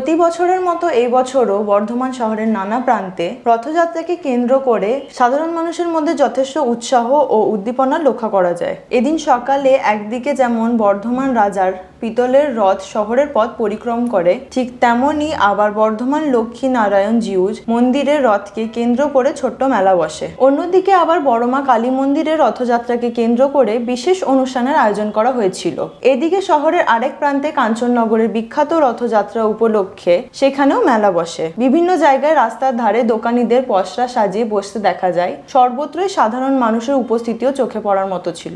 প্রতি বছরের মতো এই বছরও বর্ধমান শহরের নানা প্রান্তে রথযাত্রাকে কেন্দ্র করে সাধারণ মানুষের মধ্যে যথেষ্ট উৎসাহ ও উদ্দীপনা লক্ষ্য করা যায়। এদিন সকালে একদিকে যেমন বর্ধমান রাজার পিতলের রথ শহরের পথ পরিক্রম করে, ঠিক তেমনই আবার বর্ধমান লক্ষ্মী নারায়ণ জিউজ মন্দিরের রথকে কেন্দ্র করে ছোট্ট মেলা বসে। অন্যদিকে আবার বড়মা কালী মন্দিরের রথযাত্রাকে কেন্দ্র করে বিশেষ অনুষ্ঠানের আয়োজন করা হয়েছিল। এদিকে শহরের আরেক প্রান্তে কাঞ্চননগরের বিখ্যাত রথযাত্রা উপলক্ষে সেখানেও মেলা বসে। বিভিন্ন জায়গায় রাস্তার ধারে দোকানিদের পশরা সাজিয়ে বসতে দেখা যায়। সর্বত্রই সাধারণ মানুষের উপস্থিতিও চোখে পড়ার মতো ছিল।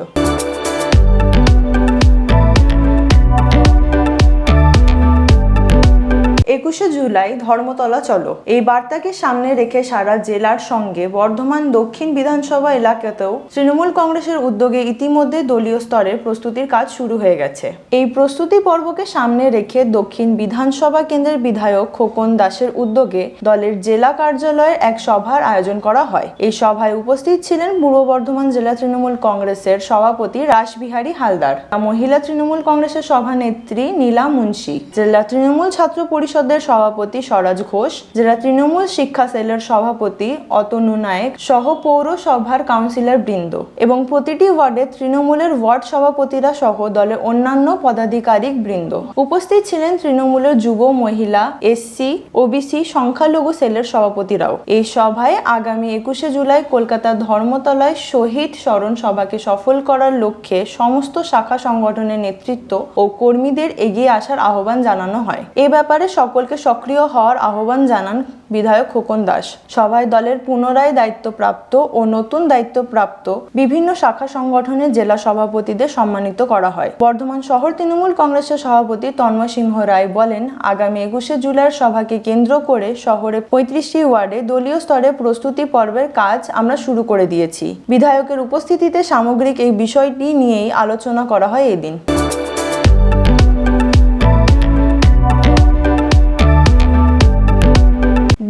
একুশে জুলাই ধর্মতলা চলো। এই বার্তাকে সামনে রেখে সারা জেলার সঙ্গে বর্ধমান দক্ষিণ বিধানসভা এলাকাতেও তৃণমূল কংগ্রেসের উদ্যোগে ইতিমধ্যে দলীয় স্তরে প্রস্তুতির কাজ শুরু হয়ে গেছে। এই প্রস্তুতি পর্বকে সামনে রেখে দক্ষিণ বিধানসভা কেন্দ্রের বিধায়ক খোকন দাসের উদ্যোগে দলের জেলা কার্যালয়ের এক সভার আয়োজন করা হয়। এই সভায় উপস্থিত ছিলেন পূর্ব বর্ধমান জেলা তৃণমূল কংগ্রেসের সভাপতি রাসবিহারী হালদার, মহিলা তৃণমূল কংগ্রেসের সভানেত্রী নীলা মুন্সি, জেলা তৃণমূল ছাত্র পরিষদের সভাপতি স্বরাজ ঘোষ, জেলা তৃণমূল শিক্ষা সেলের সভাপতি অতনু নায়েক সহ পৌরসভার কাউন্সিলর বৃন্দ এবং প্রতিটি ওয়ার্ডে তৃণমূলের ওয়ার্ড সভাপতিরা সহ দলের অন্যান্য পদাধিকারিক বৃন্দ। উপস্থিত ছিলেন তৃণমূলের যুব মহিলা এসসি ওবিসি, সংখ্যালঘু সেলের সভাপতিরাও। এই সভায় আগামী একুশে জুলাই কলকাতার ধর্মতলায় শহীদ স্মরণ সভাকে সফল করার লক্ষ্যে সমস্ত শাখা সংগঠনের নেতৃত্ব ও কর্মীদের এগিয়ে আসার আহ্বান জানানো হয়। এ ব্যাপারে সকলকে সক্রিয় হওয়ার আহ্বান জানান বিধায়ক খোকন দাস। সভায় দলের পুনরায় দায়িত্বপ্রাপ্ত ও নতুন দায়িত্বপ্রাপ্ত বিভিন্ন শাখা সংগঠনের জেলা সভাপতিদের সম্মানিত করা হয়। বর্ধমান শহর তৃণমূল কংগ্রেসের সভাপতি তন্ময় সিংহ রায় বলেন, আগামী একুশে জুলাইয়ের সভাকে কেন্দ্র করে শহরে পঁয়ত্রিশটি ওয়ার্ডে দলীয় স্তরে প্রস্তুতি পর্বের কাজ আমরা শুরু করে দিয়েছি। বিধায়কের উপস্থিতিতে সামগ্রিক এই বিষয়টি নিয়েই আলোচনা করা হয় এদিন।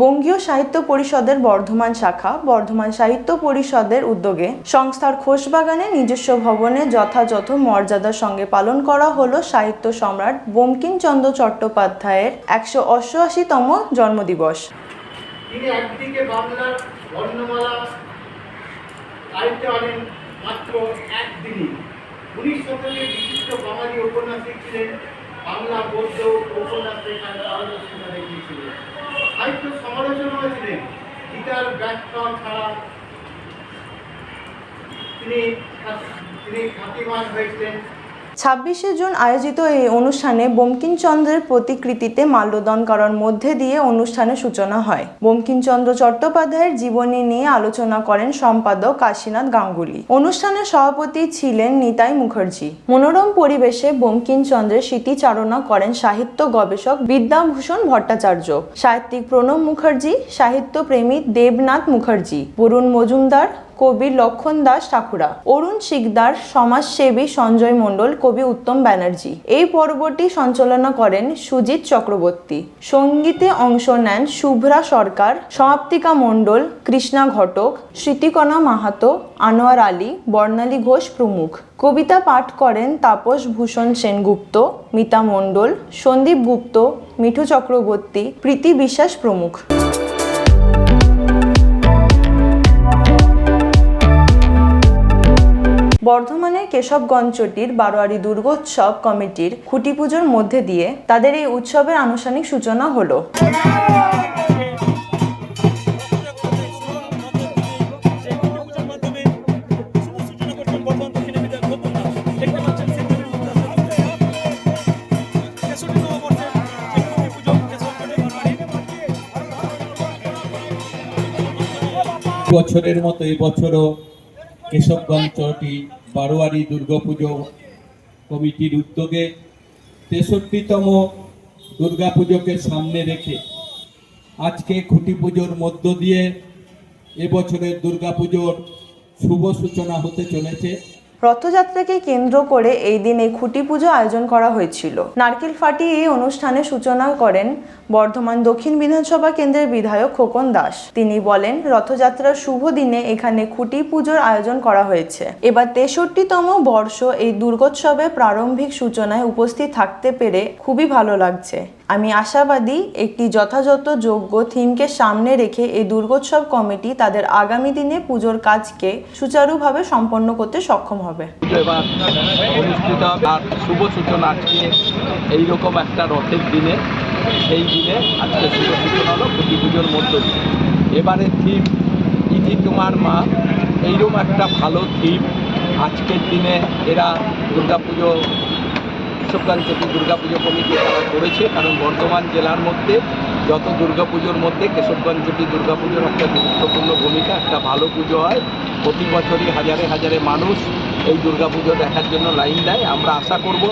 বঙ্গীয় সাহিত্য পরিষদের বর্ধমান শাখা, বর্ধমান সাহিত্য পরিষদের উদ্যোগে সংস্থার খোশবাগানে নিজস্ব ভবনে যথাযথ মর্যাদার সঙ্গে পালন করা হলো সাহিত্য সম্রাট বঙ্কিমচন্দ্র চট্টোপাধ্যায়ের একশো অষ্টআশিতম জন্মদিবস। তিনি একদিকে বাংলার বর্ণমালা আনেন মাত্র একদিনই। উনিশ শতকের বিশিষ্ট বাঙালি ঔপন্যাসিক ছিলেন বাংলা দেখিয়েছিলেন। সাহিত্য সমালোচনা হয়েছিলেন গীতার ব্যাকরণ ছাড়া তিনি তিনি খ্যাতিমান হয়েছিলেন। ছাব্বিশে জুন আয়োজিত এই অনুষ্ঠানে বঙ্কিমচন্দ্রের প্রতিকৃতিতে মাল্যদান করার মধ্যে দিয়ে অনুষ্ঠানের সূচনা হয়। বঙ্কিমচন্দ্র চট্টোপাধ্যায়ের জীবনী নিয়ে আলোচনা করেন সম্পাদক কাশীনাথ গাঙ্গুলি। অনুষ্ঠানের সভাপতি ছিলেন নিতাই মুখার্জি। মনোরম পরিবেশে বঙ্কিমচন্দ্রের স্মৃতিচারণা করেন সাহিত্য গবেষক বিদ্যাভূষণ ভট্টাচার্য। সাহিত্যিক প্রণব মুখার্জি, সাহিত্যপ্রেমী দেবনাথ মুখার্জি, বরুণ মজুমদার কবি লক্ষণ দাস ঠাকুরা, অরুণ শিকদার, সমাজসেবী সঞ্জয় মণ্ডল, কবি উত্তম ব্যানার্জি। এই পর্বটি সঞ্চালনা করেন সুজিত চক্রবর্তী। সঙ্গীতে অংশ নেন শুভ্রা সরকার, সমাপ্তিকা মণ্ডল, কৃষ্ণা ঘটক, স্মৃতিকণা মাহাতো, আনোয়ার আলী, বর্ণালী ঘোষ প্রমুখ। কবিতা পাঠ করেন তাপস ভূষণ সেনগুপ্ত, মিতা মণ্ডল, সন্দীপ গুপ্ত, মিঠু চক্রবর্তী, প্রীতি বিশ্বাস প্রমুখ। বর্ধমানের কেশবগঞ্জটির বারোয়ারি দুর্গোৎসব কমিটির খুঁটি পুজোর মধ্যে দিয়ে তাদের এই উৎসবের আনুষ্ঠানিক সূচনা হলো। বর্ধমান বছরের মতো এই বছরও কেশবগঞ্জটি বারোয়ারি দুর্গাপুজো কমিটির উদ্যোগে তেষট্টিতম দুর্গাপুজোকে সামনে রেখে আজকে খুঁটি পুজোর মধ্য দিয়ে এবছরের দুর্গাপুজোর শুভ সূচনা হতে চলেছে। রথযাত্রাকে কেন্দ্র করে এই দিনে খুঁটি পুজো আয়োজন করা হয়েছিল। নারকেল ফাটিয়ে এই অনুষ্ঠানে সূচনা করেন বর্ধমান দক্ষিণ বিধানসভা কেন্দ্রের বিধায়ক খোকন দাস। তিনি বলেন, রথযাত্রার শুভ দিনে এখানে খুঁটি পুজোর আয়োজন করা হয়েছে। এবার তেষট্টিতম বর্ষ এই দুর্গোৎসবে প্রারম্ভিক সূচনায় উপস্থিত থাকতে পেরে খুবই ভালো লাগছে। আমি আশাবাদী একটি যথাযথ যোগ্য থিমকে সামনে রেখে এই দুর্গোৎসব কমিটি তাদের আগামী দিনে পুজোর কাজকে সুচারুভাবে সম্পন্ন করতে সক্ষম হবে। শুভ সূচনা আজকে। এইরকম একটা রথের দিনে, সেই দিনে আজকে শুভ সূচনা হলো প্রতি পুজোর মধ্য দিয়ে। এবারে থিম ইতি তোমার মা, এইরকম একটা ভালো থিম আজকের দিনে। এরা দুর্গাপুজো কেশবগঞ্জটি দুর্গাপুজো কমিটি তারা করেছে, কারণ বর্ধমান জেলার মধ্যে যত দুর্গাপুজোর মধ্যে কেশবগঞ্জটি দুর্গাপুজোর একটা গুরুত্বপূর্ণ ভূমিকা, একটা ভালো পুজো হয়। প্রতি বছরই হাজারে হাজারে মানুষ এই দুর্গাপুজো দেখার জন্য লাইন দেয়। আমরা আশা করব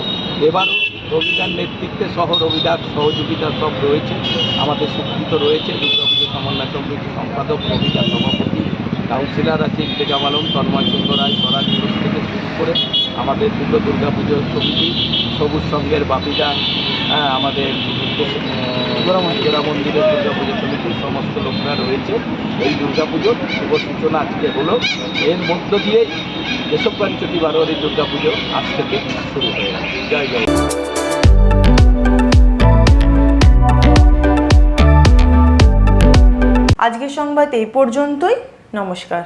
এবারও রবিদার নেতৃত্বে সহ রবিদার সহযোগিতা সব রয়েছে। আমাদের স্বীকৃত রয়েছে দুর্গাপুজো সমন্বয় সমিতি সম্পাদক, রবিদার সভাপতি, কাউন্সিলর আছে ইন্তেজাম আলম, তন্ময় সুন্দর রায় স্বরাজ থেকে শুরু করে আমাদের দুটো দুর্গাপুজোর সমিতি সবুজ সঙ্গের হ্যাঁ, আমাদের জোড়া মন্দিরের দুর্গাপুজো সমিতির সমস্ত লোকরা রয়েছে এই দুর্গাপুজোর। শুভ সূচনা আজকে হলো। এর মধ্য দিয়েই এসব চটি বারোয়ারি দুর্গাপুজো আজ থেকে শুরু হয়ে গেছে জয় জয়। আজকের সংবাদ এই পর্যন্তই। নমস্কার।